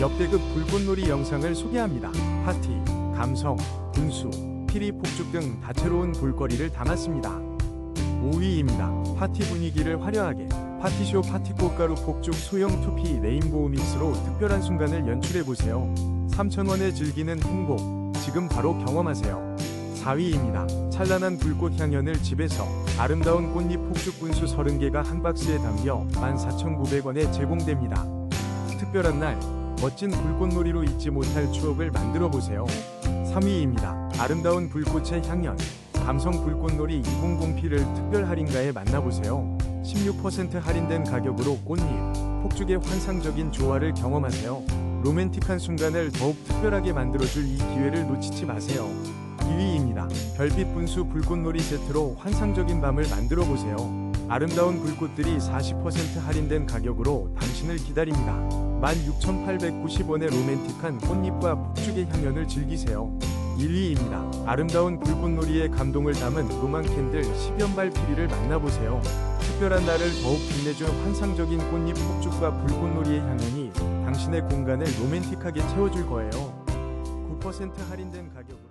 역대급 불꽃놀이 영상을 소개합니다. 파티, 감성, 분수, 피리 폭죽 등 다채로운 볼거리를 담았습니다. 5위입니다. 파티 분위기를 화려하게 파티쇼 파티 꽃가루 폭죽 소형 2P 레인보우 믹스로 특별한 순간을 연출해보세요. 3,000원에 즐기는 행복, 지금 바로 경험하세요. 4위입니다. 찬란한 불꽃 향연을 집에서 아름다운 꽃잎 폭죽 분수 30개가 한 박스에 담겨 14,900원에 제공됩니다. 특별한 날 멋진 불꽃놀이로 잊지 못할 추억을 만들어 보세요. 3위입니다. 아름다운 불꽃의 향연 감성 불꽃놀이 200P를 특별 할인가에 만나보세요. 16% 할인된 가격으로 꽃잎, 폭죽의 환상적인 조화를 경험하세요. 로맨틱한 순간을 더욱 특별하게 만들어줄 이 기회를 놓치지 마세요. 2위입니다. 별빛 분수 불꽃놀이 세트로 환상적인 밤을 만들어 보세요. 아름다운 불꽃들이 40% 할인된 가격으로 당신을 기다립니다. 16,890원의 로맨틱한 꽃잎과 폭죽의 향연을 즐기세요. 1위입니다. 아름다운 불꽃놀이의 감동을 담은 로망 캔들 10연발 피리를 만나보세요. 특별한 날을 더욱 빛내줄 환상적인 꽃잎 폭죽과 불꽃놀이의 향연이 당신의 공간을 로맨틱하게 채워줄 거예요. 9% 할인된 가격으로